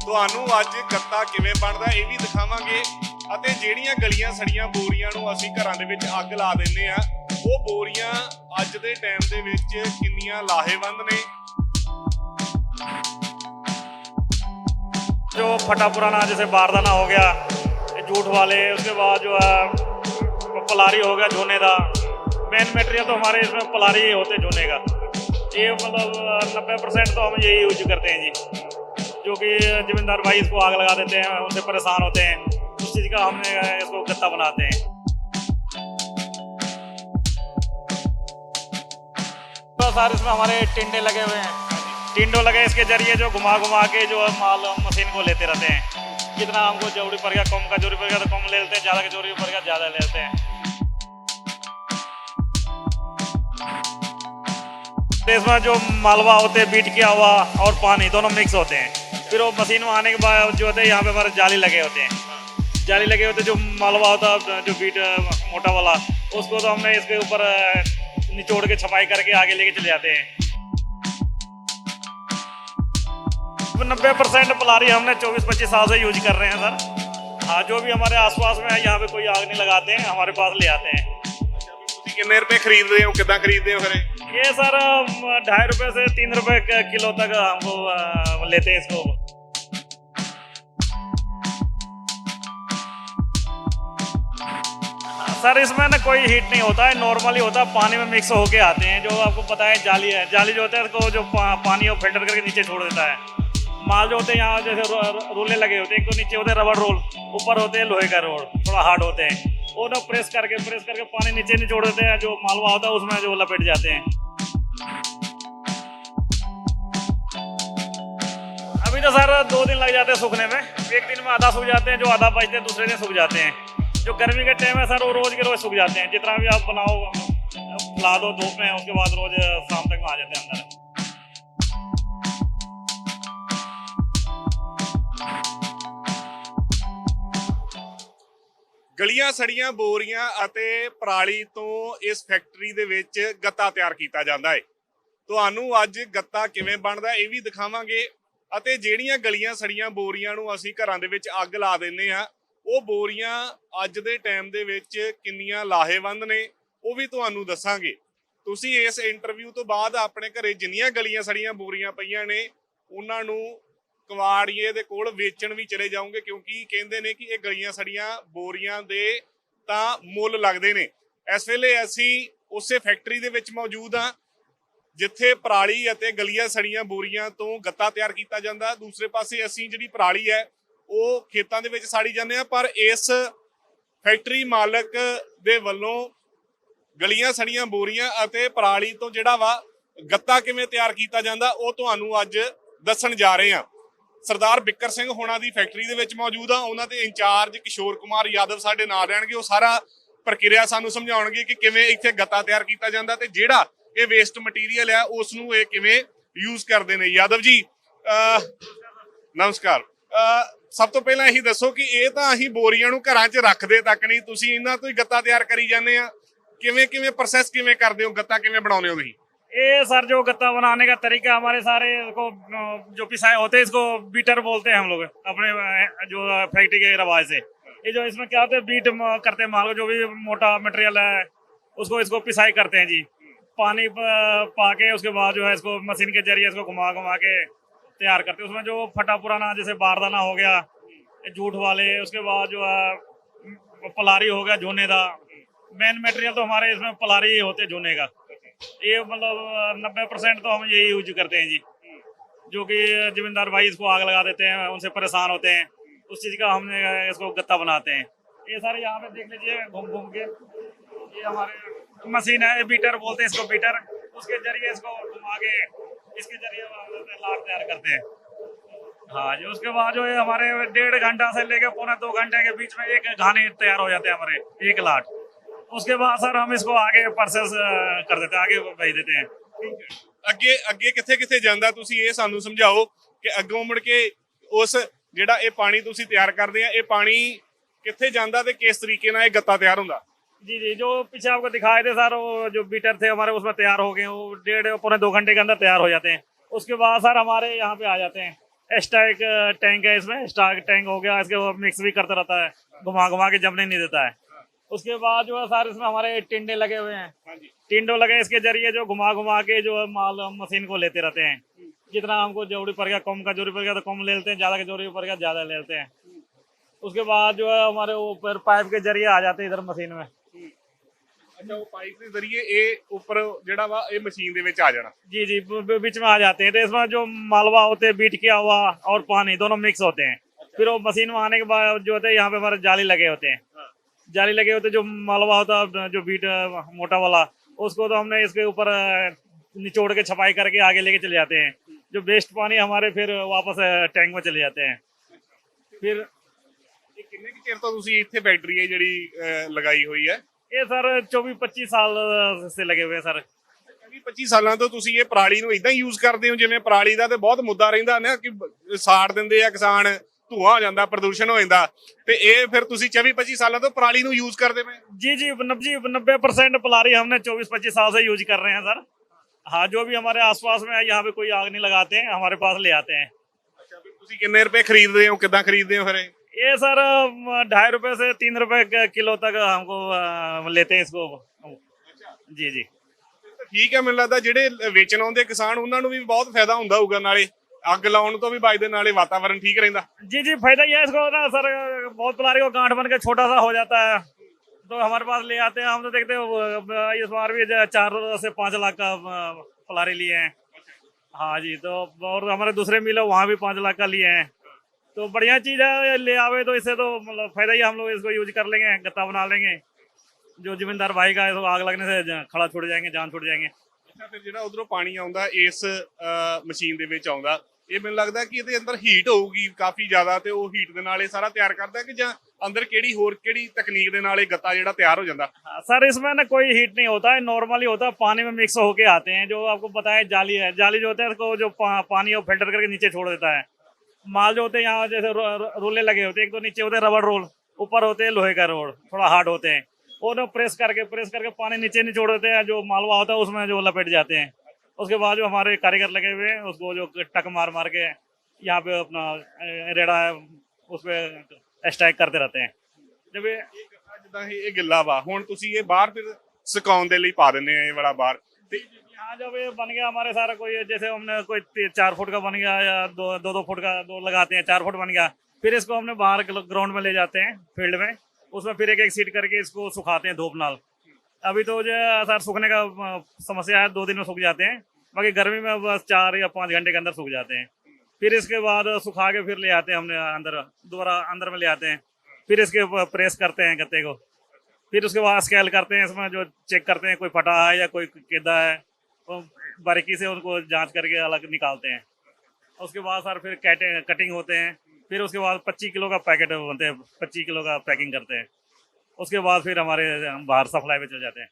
ਤੁਹਾਨੂੰ ਅੱਜ ਗੱਤਾ ਕਿਵੇਂ ਬਣਦਾ ਇਹ ਵੀ ਦਿਖਾਵਾਂਗੇ ਅਤੇ ਜਿਹੜੀਆਂ ਗਲੀਆਂ ਸੜੀਆਂ ਬੋਰੀਆਂ ਨੂੰ ਅਸੀਂ ਘਰਾਂ ਦੇ ਵਿੱਚ ਅੱਗ ਲਾ ਦਿੰਨੇ ਆ ਉਹ ਬੋਰੀਆਂ ਅੱਜ ਦੇ ਟਾਈਮ ਦੇ ਵਿੱਚ ਕਿੰਨੀਆਂ ਲਾਹੇਵੰਦ ਨੇ जो फटा पुराना जैसे बारदाना हो गया ये जूठ वाले उसके बाद जो है पलारी हो गया झोने का मेन मटेरियल तो हमारे इसमें पलारी ही होते झोने का ये मतलब नब्बे परसेंट तो हम यही यूज करते हैं जी जो कि जमींदार भाई इसको आग लगा देते हैं, उनसे परेशान होते हैं। उस चीज़ का हमने इसको गत्ता बनाते हैं। तो सर, इसमें हमारे टिंडे लगे हुए हैं। टिंडो लगे इसके ज़रिए जो घुमा घुमा के जो माल मशीन को लेते रहते हैं। कितना हमको ज़रूरी पड़ गया, कम का ज़रूरी पड़ गया तो कम ले लेते हैं, ज़्यादा का ज़रूरी पड़ गया, ज़्यादा ले लेते हैं। तो इसमें जो मालवा होते हैं, बीट किया हुआ और पानी दोनों मिक्स होते हैं। फिर वो मशीन में आने के बाद जो होते हैं यहाँ पे हमारे जाली लगे होते हैं। जाली लगे होते जो मालवा होता जो बीट मोटा वाला उसको तो हमने इसके ऊपर निचोड़ के छपाई करके आगे लेके चले जाते हैं। तो नब्बे परसेंट पलारी हमने चौबीस पच्चीस साल से यूज़ कर रहे हैं सर। हाँ जो भी हमारे आसपास में है यहाँ पे कोई आग नहीं लगाते हैं हमारे पास ले आते हैं। कितने रुपए खरीद रहे हो कितना खरीद रहे हो फिर? ये सर ढाई रुपए से तीन रुपए किलो तक हमको लेते हैं इसको। सर इसमें ना कोई हीट नहीं होता है नॉर्मली होता है पानी में मिक्स होके आते हैं जो आपको पता है जाली है। जाली जो होता है इसको जो पा, पानी और फ़िल्टर करके नीचे छोड़ देता है। माल जो होते हैं यहाँ जैसे रोले लगे होते हैं एक तो नीचे होते हैं रबर रोल ऊपर होते हैं लोहे का रोल थोड़ा हार्ड होते हैं। वो ना प्रेस करके प्रेस करके पानी नीचे नहीं छोड़ देते हैं जो मालवा होता है उसमें जो लपेट जाते हैं। अभी तो सर दो दिन लग जाते हैं सूखने में। एक दिन में आधा सूख जाते हैं जो आधा बचते हैं दूसरे दिन सूख जाते हैं। जो गर्मी के टाइम है सर वो रोज के रोज सूख जाते हैं जितना भी आप बनाओ फैला दो धूप में उसके बाद रोज शाम तक में आ जाते हैं अंदर ਗਲੀਆਂ ਸੜੀਆਂ ਬੋਰੀਆਂ ਅਤੇ ਪਰਾਲੀ ਤੋਂ ਇਸ ਫੈਕਟਰੀ ਦੇ ਵਿੱਚ ਗੱਤਾ ਤਿਆਰ ਕੀਤਾ ਜਾਂਦਾ ਹੈ ਤੁਹਾਨੂੰ ਅੱਜ ਗੱਤਾ ਕਿਵੇਂ ਬਣਦਾ ਇਹ ਵੀ ਦਿਖਾਵਾਂਗੇ ਅਤੇ ਜਿਹੜੀਆਂ ਗਲੀਆਂ ਸੜੀਆਂ ਬੋਰੀਆਂ ਨੂੰ ਅਸੀਂ ਘਰਾਂ ਦੇ ਵਿੱਚ ਅੱਗ ਲਾ ਦਿੰਨੇ ਆ ਉਹ ਬੋਰੀਆਂ ਅੱਜ ਦੇ ਟਾਈਮ ਦੇ ਵਿੱਚ ਕਿੰਨੀਆਂ ਲਾਹੇਵੰਦ ਨੇ, ਉਹ ਵੀ ਤੁਹਾਨੂੰ ਦੱਸਾਂਗੇ। ਤੁਸੀਂ ਇਸ ਇੰਟਰਵਿਊ ਤੋਂ ਬਾਅਦ ਆਪਣੇ ਘਰੇ ਜਿੰਨੀਆਂ ਗਲੀਆਂ ਸੜੀਆਂ ਬੋਰੀਆਂ ਪਈਆਂ ਨੇ, ਉਹਨਾਂ ਨੂੰ ਕਵਾੜੀਏ ਦੇ ਕੋਲ ਵੇਚਣ ਵੀ ਚਲੇ ਜਾਓਗੇ, ਕਿਉਂਕਿ ਕਹਿੰਦੇ ਨੇ ਕਿ ਇਹ ਗਲੀਆਂ ਸੜੀਆਂ ਬੋਰੀਆਂ ਦੇ ਤਾਂ ਮੁੱਲ ਲੱਗਦੇ ਨੇ। ਇਸ ਵੇਲੇ ਅਸੀਂ ਉਸੇ ਫੈਕਟਰੀ ਦੇ ਵਿੱਚ ਮੌਜੂਦ ਹਾਂ, ਜਿੱਥੇ ਪਰਾਲੀ ਅਤੇ ਗਲੀਆਂ ਸੜੀਆਂ ਬੋਰੀਆਂ ਤੋਂ ਗੱਤਾ ਤਿਆਰ ਕੀਤਾ ਜਾਂਦਾ। ਦੂਸਰੇ ਪਾਸੇ ਅਸੀਂ ਜਿਹੜੀ ਪਰਾਲੀ ਹੈ ਉਹ ਖੇਤਾਂ ਦੇ ਵਿੱਚ ਸਾੜੀ ਜਾਂਦੇ ਆ, ਪਰ ਇਸ ਫੈਕਟਰੀ ਮਾਲਕ ਦੇ ਵੱਲੋਂ ਗਲੀਆਂ ਸੜੀਆਂ ਬੋਰੀਆਂ ਅਤੇ ਪਰਾਲੀ ਤੋਂ ਜਿਹੜਾ ਵਾ ਗੱਤਾ ਕਿਵੇਂ ਤਿਆਰ ਕੀਤਾ ਜਾਂਦਾ, ਉਹ ਤੁਹਾਨੂੰ ਅੱਜ ਦੱਸਣ ਜਾ ਰਹੇ ਹਾਂ ਸਰਦਾਰ ਬਿੱਕਰ ਸਿੰਘ ਹੋਣਾ ਦੀ ਫੈਕਟਰੀ ਦੇ ਵਿੱਚ ਮੌਜੂਦ ਆ, ਉਹਨਾਂ ਦੇ ਇੰਚਾਰਜ ਕਿਸ਼ੋਰ ਕੁਮਾਰ ਯਾਦਵ ਸਾਡੇ ਨਾਲ ਰਹਿਣਗੇ, ਉਹ ਸਾਰਾ ਪ੍ਰਕਿਰਿਆ ਸਾਨੂੰ ਸਮਝਾਉਣਗੇ ਕਿ ਕਿਵੇਂ ਇੱਥੇ ਗੱਤਾ ਤਿਆਰ ਕੀਤਾ ਜਾਂਦਾ ਤੇ ਜਿਹੜਾ ਇਹ ਵੇਸਟ ਮਟੀਰੀਅਲ ਆ ਉਸ ਨੂੰ ਇਹ ਕਿਵੇਂ ਯੂਜ਼ ਕਰਦੇ ਨੇ। ਯਾਦਵ ਜੀ ਨਮਸਕਾਰ। ਸਭ ਤੋਂ ਪਹਿਲਾਂ ਇਹੀ ਦੱਸੋ ਕਿ ਇਹ ਤਾਂ ਅਸੀਂ ਬੋਰੀਆਂ ਨੂੰ ਘਰਾਂ 'ਚ ਰੱਖਦੇ ਤੱਕ ਨਹੀਂ ਤੁਸੀਂ ਇਹਨਾਂ ਤੋਂ ਹੀ ਗੱਤਾ ਤਿਆਰ ਕਰੀ ਜਾਂਦੇ ਆ ਕਿਵੇਂ ਕਿਵੇਂ ਪ੍ਰੋਸੈਸ ਕਿਵੇਂ ਕਰਦੇ ਹੋ ਗੱਤਾ ਕਿਵੇਂ ਬਣਾਉਂਦੇ ਹੋ ਤੁਸੀਂ ये सर जो गत्ता बनाने का तरीका हमारे सारे इसको अ, जो पिसाए होते हैं इसको बीटर बोलते हैं हम लोग अपने अ, जो फैक्ट्री के रवाज से ये जो इसमें क्या होता है बीट म- करते हैं माल को जो भी मोटा मटेरियल है उसको इसको पिसाई करते हैं जी पानी प- पाके उसके बाद जो है इसको मशीन के जरिए इसको घुमा घुमा के तैयार करते हैं। उसमें जो फटा पुराना जैसे बारदाना हो गया जूठ वाले, उसके बाद जो है पलारी हो गया झोने का। मेन मटेरियल तो हमारे इसमें पलारी ही होते हैं का। ये मतलब नब्बे परसेंट तो हम यही यूज़ करते हैं जी। जो कि जमींदार भाई इसको आग लगा देते हैं, उनसे परेशान होते हैं। उस चीज़ का हमने इसको गत्ता बनाते हैं। ये सारे यहाँ पे देख लीजिए, घूम घूम के। ये हमारे मशीन है, बीटर बोलते हैं इसको, बीटर। उसके ज़रिए इसको घुमा के इसके जरिए हम लाट तैयार करते हैं हाँ जी उसके बाद जो है हमारे डेढ़ घंटा से लेके पौने दो घंटे के बीच में एक घाने तैयार हो जाते हैं हमारे एक लाट उसके बाद सर हम इसको आगे प्रोसेस कर देते हैं आगे भेज देते हैं ਅੱਗੇ ਅੱਗੇ ਕਿੱਥੇ ਕਿੱਥੇ ਜਾਂਦਾ ਤੁਸੀਂ ਇਹ ਸਾਨੂੰ ਸਮਝਾਓ ਕਿ ਅੱਗੋਂ ਮੁੜ ਕੇ ਉਸ ਜਿਹੜਾ ਇਹ ਪਾਣੀ ਤੁਸੀਂ ਤਿਆਰ ਕਰਦੇ ਆ ਇਹ ਪਾਣੀ ਕਿੱਥੇ ਜਾਂਦਾ ਤੇ ਕਿਸ ਤਰੀਕੇ ਨਾਲ ਇਹ ਗੱਤਾ ਤਿਆਰ ਹੁੰਦਾ जी जी जो पीछे आपको दिखाए थे सर वो जो बीटर थे हमारे उसमें तैयार हो गए वो डेढ़ पौने दो घंटे के अंदर तैयार हो जाते हैं। उसके बाद सर हमारे यहाँ पे आ जाते हैं। स्टाइक टैंक है इसमें स्टाइक टैंक हो गया। इसके मिक्स भी करता रहता है। घुमा घुमा के जमने नहीं देता है। उसके बाद जो है सर इसमें हमारे टिंडे लगे हुए हैं। हाँ टिंडो लगे इसके ज़रिए जो घुमा घुमा के जो है माल मशीन को लेते रहते हैं। जितना हमको ज़रूरी पड़ गया कम का ज़रूरी पड़ गया तो कम ले लेते हैं। ज़्यादा का ज़रूरी पड़ गया ज़्यादा ले लेते हैं। उसके बाद जो है हमारे ऊपर पाइप के ज़रिए आ जाते हैं इधर मशीन में। ਅੱਛਾ ਉਹ ਪਾਈਪ ਦੇ ਜ਼ਰੀਏ ਇਹ ਉੱਪਰ ਜਿਹੜਾ ਵਾ ਇਹ ਮਸ਼ੀਨ ਦੇ ਵਿੱਚ ਆ ਜਾਣਾ जी जी ब- ब- बीच में आ जाते हैं तो इसमें जो मालवा होते हैं बीट किया हुआ और पानी दोनों मिक्स होते हैं फिर वो मशीन में आने के बाद जो होते हैं यहाँ पे हमारे जाली लगे होते हैं जाली लगे होते हैं जो मालवा होता है जो बीट अ, मोटा वाला उसको तो हमने इसके ऊपर अ, निचोड़ के छपाई करके आगे लेके चले जाते हैं जो वेस्ट पानी हमारे फिर वापस अ, टैंक में चले जाते हैं फिर ਇਹ ਕਿੰਨੇ ਕੁ ਚਿਰ ਤੋਂ ਤੁਸੀਂ ਇੱਥੇ ਫੈਕਟਰੀ ਹੈ ਜਿਹੜੀ ਅਹ, ਲਗਾਈ ਹੋਈ ਹੈ ये सर चौबीस पच्चीस साल अ, से लगे हुए हैं सर 20 25 ਸਾਲਾਂ ਤੋਂ ਤੁਸੀਂ ਇਹ ਪਰਾਲੀ ਨੂੰ ਇਦਾਂ ਹੀ ਯੂਜ਼ ਕਰਦੇ ਹੋ ਜਿਵੇਂ ਪਰਾਲੀ ਦਾ ਤੇ ਬਹੁਤ ਮੁੱਦਾ ਰਹਿੰਦਾ ਨਾ ਕਿ ਬ- ਸਾੜ ਦਿੰਦੇ ਆ ਕਿਸਾਨ ਧੂਆਂ ਹੋ ਜਾਂਦਾ ਪ੍ਰਦੂਸ਼ਣ ਹੋ ਜਾਂਦਾ ਤੇ ਇਹ ਫਿਰ ਤੁਸੀਂ 24 25 ਸਾਲਾਂ ਤੋਂ ਪਰਾਲੀ ਨੂੰ ਯੂਜ਼ ਕਰਦੇ ਪਏ जी जी नब्बे नब्बे परसेंट पलारी हमने चौबीस पच्चीस साल से यूज कर रहे हैं सर हाँ जो भी हमारे आसपास में है यहाँ पे कोई आग नहीं लगाते हैं हमारे पास ले आते हैं ਅੱਛਾ ਫਿਰ ਤੁਸੀਂ ਕਿੰਨੇ ਰੁਪਏ ਖਰੀਦਦੇ ਹੋ ਕਿੱਦਾਂ ਖਰੀਦਦੇ ਹੋ ਫਿਰ ਇਹ ये सर अम, ढाई रुपए से तीन रुपए क- किलो तक हमको अ, लेते हैं इसको जी जी ਤਾਂ ਠੀਕ ਹੈ ਮੈਨੂੰ ਲੱਗਦਾ ਜਿਹੜੇ ਵੇਚਣ ਆਉਂਦੇ ਕਿਸਾਨ ਉਹਨਾਂ ਨੂੰ ਵੀ ਬਹੁਤ ਫਾਇਦਾ ਹੁੰਦਾ ਹੋਊਗਾ ਨਾਲੇ ਅੱਗ ਲਾਉਣ ਤੋਂ ਵੀ ਬਚਦੇ ਨਾਲੇ ਵਾਤਾਵਰਣ ਠੀਕ ਰਹਿੰਦਾ जी जी फायदा ये है इसको ना सर बहुत पलारी को गांठ बन के छोटा सा हो जाता है तो हमारे पास ले आते हैं हम तो देखते हैं वो, इस बार भी जो चार से पाँच लाख का अ, पलारी लिए हैं हाँ जी तो और हमारे दूसरे मिल है वहाँ भी पाँच लाख का लिए हैं तो बढ़िया चीज़ है ले आवे तो इससे तो मतलब फायदा ही है, हम लोग इसको यूज कर लेंगे गत्ता बना लेंगे जो जिम्मेदार भाई का है इसको आग लगने से ज- खड़ा छुट जाएंगे जान छुट जाएंगे ਅੱਛਾ ਫਿਰ ਜਿਹੜਾ ਉਧਰੋਂ ਪਾਣੀ ਆਉਂਦਾ ਇਸ ਮਸ਼ੀਨ ਦੇ ਵਿੱਚ ਆਉਂਦਾ ਇਹ ਮੈਨੂੰ ਲੱਗਦਾ ਕਿ ਇਹਦੇ ਅੰਦਰ ਹੀਟ ਹੋਊਗੀ ਕਾਫੀ ਜ਼ਿਆਦਾ ਤੇ ਉਹ ਹੀਟ ਦੇ ਨਾਲ ਇਹ ਸਾਰਾ ਤਿਆਰ ਕਰਦਾ ਕਿ ਜਾਂ ਅੰਦਰ ਕਿਹੜੀ ਹੋਰ ਕਿਹੜੀ ਤਕਨੀਕ ਦੇ ਨਾਲ ਇਹ ਗੱਤਾ ਜਿਹੜਾ ਤਿਆਰ ਹੋ ਜਾਂਦਾ हाँ, सर इसमें ना कोई हीट नहीं होता है नॉर्मली होता है पानी में मिक्स होके आते हैं जो आपको पता है जाली है जाली जो होता है उसको जो पा, पानी है वो फिल्टर करके नीचे छोड़ देता है माल जो होते हैं यहाँ जैसे रो- रो- रोले लगे होते हैं एक तो नीचे होते हैं रबड़ रोल ऊपर होते हैं लोहे का रोल थोड़ा हार्ड होते हैं वो ना प्रेस करके प्रेस करके पानी नीचे निचोड़ देते हैं जो मालवा होता है उसमें जो लपेट जाते हैं उसके बाद जो हमारे कारीगर लगे हुए हैं उसको जो टक मार मार के यहाँ पे अपना अ, रेड़ा है उस पर स्ट्राइक करते रहते हैं जब ये ਇਹ ਗੱਤਾ ਜਿੱਦਾਂ ਇਹ ਇਹ ਗਿੱਲਾ ਵਾ ਹੁਣ ਤੁਸੀਂ ਇਹ ਬਾਹਰ ਫਿਰ ਸੁਕਾਉਣ ਦੇ ਲਈ ਪਾ ਦਿੰਦੇ ਆ ਇਹ ਵਾਲਾ ਬਾਹਰ ਤੇ यहाँ जब ये बन गया हमारे सारा कोई, जैसे हमने कोई चार फुट का बन गया या दो दो दो फुट का, दो लगाते हैं, चार फुट बन गया, फिर इसको हमने बाहर ग्राउंड में ले जाते हैं, फ़ील्ड में, उसमें फिर एक एक सीट करके इसको सुखाते हैं धूप नाल। अभी तो जो सर सूखने का समस्या है, दो दिन में सूख जाते हैं, बाकी गर्मी में बस चार या पाँच घंटे के अंदर सूख जाते हैं। फिर इसके बाद सुखा के फिर ले आते हैं हमने अंदर, दोबारा अंदर में ले आते हैं, फिर इसके प्रेस करते हैं गत्ते को, फिर उसके बाद स्केल करते हैं, इसमें जो चेक करते हैं, कोई फटा है या कोई केदा है बारीकी से उनको जाँच करके अलग निकालते हैं। उसके बाद सर फिर कैटे- कटिंग होते हैं। फिर उसके बाद 25 किलो का पैकेट बनते हैं 25 किलो का पैकिंग करते हैं। उसके बाद फिर हमारे बाहर सप्लाई पे चल जाते हैं।